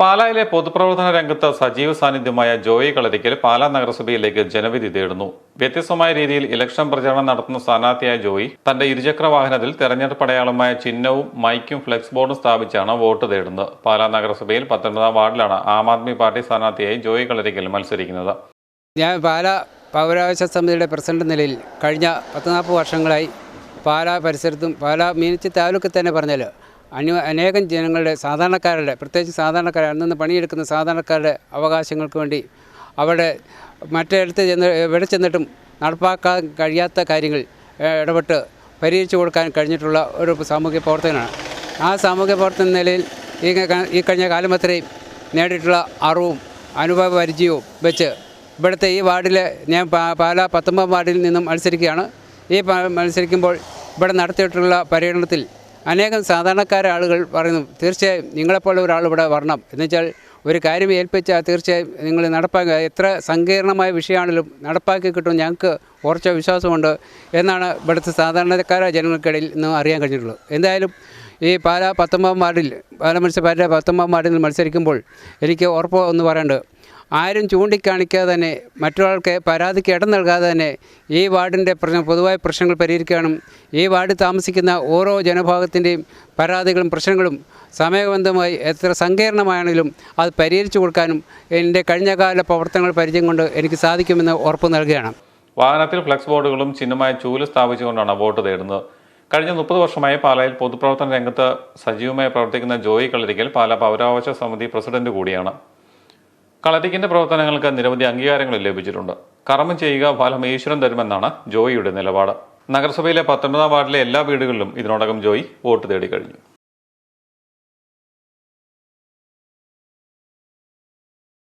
പാലായിലെ പൊതുപ്രവർത്തന രംഗത്ത് സജീവ സാന്നിധ്യമായ ജോയി കളരിക്കൽ പാലാ നഗരസഭയിലേക്ക് ജനവിധി തേടുന്നു. വ്യത്യസ്തമായ രീതിയിൽ ഇലക്ഷൻ പ്രചാരണം നടത്തുന്ന സ്ഥാനാർത്ഥിയായ ജോയി തന്റെ ഇരുചക്ര വാഹനത്തിൽ തെരഞ്ഞെടുപ്പ് അടയാളമായ ചിഹ്നവും മൈക്കും ഫ്ലെക്സ് ബോർഡും സ്ഥാപിച്ചാണ് വോട്ട് തേടുന്നത്. പാലാ നഗരസഭയിൽ പത്തൊൻപതാം വാർഡിലാണ് ആം ആദ്മി പാർട്ടി സ്ഥാനാർത്ഥിയായി ജോയി കളരിക്കൽ മത്സരിക്കുന്നത്. ഞാൻ പാലാ പൗരാവകാശ സമിതിയുടെ പ്രസിഡന്റ് നിലയിൽ കഴിഞ്ഞ പത്ത് നാൽപ്പത് വർഷങ്ങളായി പാലാ പരിസരത്തും പാലാ മീനച്ചി താലൂക്കിൽ തന്നെ പറഞ്ഞാൽ അന്യ അനേകം ജനങ്ങളുടെ സാധാരണക്കാരുടെ പ്രത്യേകിച്ച് സാധാരണക്കാർ അന്നന്ന് പണിയെടുക്കുന്ന സാധാരണക്കാരുടെ അവകാശങ്ങൾക്ക് വേണ്ടി അവിടെ മറ്റിടത്ത് ചെന്ന് എവിടെ ചെന്നിട്ടും നടപ്പാക്കാൻ കഴിയാത്ത കാര്യങ്ങൾ ഇടപെട്ട് പരിഹരിച്ചു കൊടുക്കാൻ കഴിഞ്ഞിട്ടുള്ള ഒരു സാമൂഹ്യ പ്രവർത്തകനാണ്. ആ സാമൂഹ്യ പ്രവർത്തന നിലയിൽ ഈ ഈ കഴിഞ്ഞ കാലം അത്രയും നേടിയിട്ടുള്ള അറിവും അനുഭവ പരിചയവും വെച്ച് ഇവിടുത്തെ ഈ വാർഡിലെ ഞാൻ പാല പത്തൊമ്പതാം വാർഡിൽ നിന്നും മത്സരിക്കുകയാണ്. ഈ മത്സരിക്കുമ്പോൾ ഇവിടെ നടത്തിയിട്ടുള്ള പര്യടനത്തിൽ അനേകം സാധാരണക്കാരെ ആളുകൾ പറയുന്നു തീർച്ചയായും നിങ്ങളെപ്പോലെ ഒരാൾ ഇവിടെ വരണം. എന്നുവെച്ചാൽ ഒരു കാര്യം ഏൽപ്പിച്ചാൽ തീർച്ചയായും നിങ്ങൾ നടപ്പാക്കുക. എത്ര സങ്കീർണമായ വിഷയമാണെങ്കിലും നടപ്പാക്കി കിട്ടും ഞങ്ങൾക്ക് ഉറച്ച വിശ്വാസമുണ്ട് എന്നാണ് ഇവിടുത്തെ സാധാരണക്കാരായ ജനങ്ങൾക്കിടയിൽ നിന്ന് അറിയാൻ കഴിഞ്ഞിട്ടുള്ളത്. എന്തായാലും ഈ പാലാ പത്തൊമ്പതാം വാർഡിൽ പാലാ മുനിസിപ്പാലിറ്റി പത്തൊമ്പതാം വാർഡിൽ മത്സരിക്കുമ്പോൾ എനിക്ക് ഉറപ്പ് ഒന്ന് പറയേണ്ടത് ആരും ചൂണ്ടിക്കാണിക്കാതെ തന്നെ മറ്റൊരാൾക്ക് പരാതിക്ക് ഇടം നൽകാതെ തന്നെ ഈ വാർഡിന്റെ പ്രശ്നം പൊതുവായ പ്രശ്നങ്ങൾ പരിഹരിക്കാനും ഈ വാർഡിൽ താമസിക്കുന്ന ഓരോ ജനഭാഗത്തിന്റെയും പരാതികളും പ്രശ്നങ്ങളും സമയബന്ധമായി എത്ര സങ്കീർണമാണെങ്കിലും അത് പരിഹരിച്ചു കൊടുക്കാനും എന്റെ കഴിഞ്ഞകാല പ്രവർത്തനങ്ങൾ പരിചയം കൊണ്ട് എനിക്ക് സാധിക്കുമെന്ന് ഉറപ്പ് നൽകുകയാണ്. വാഹനത്തിൽ ഫ്ലക്സ് ബോർഡുകളും ചിഹ്നമായ ചൂൽ സ്ഥാപിച്ചുകൊണ്ടാണ് വോട്ട് തേടുന്നത്. കഴിഞ്ഞ മുപ്പത് വർഷമായി പാലയിൽ പൊതുപ്രവർത്തന രംഗത്ത് സജീവമായി പ്രവർത്തിക്കുന്ന ജോയി കളരിക്കൽ പാലാ പൗരാവകാശ സമിതി പ്രസിഡന്റ് കൂടിയാണ്. കളരിക്കിന്റെ പ്രവർത്തനങ്ങൾക്ക് നിരവധി അംഗീകാരങ്ങൾ ലഭിച്ചിട്ടുണ്ട്. കർമ്മം ചെയ്യുക ഫലം ഈശ്വരൻ തരുമെന്നാണ് ജോയിയുടെ നിലപാട്. നഗരസഭയിലെ പത്തൊൻപതാം വാർഡിലെ എല്ലാ വീടുകളിലും ഇതിനോടകം ജോയി വോട്ട് തേടി കഴിഞ്ഞു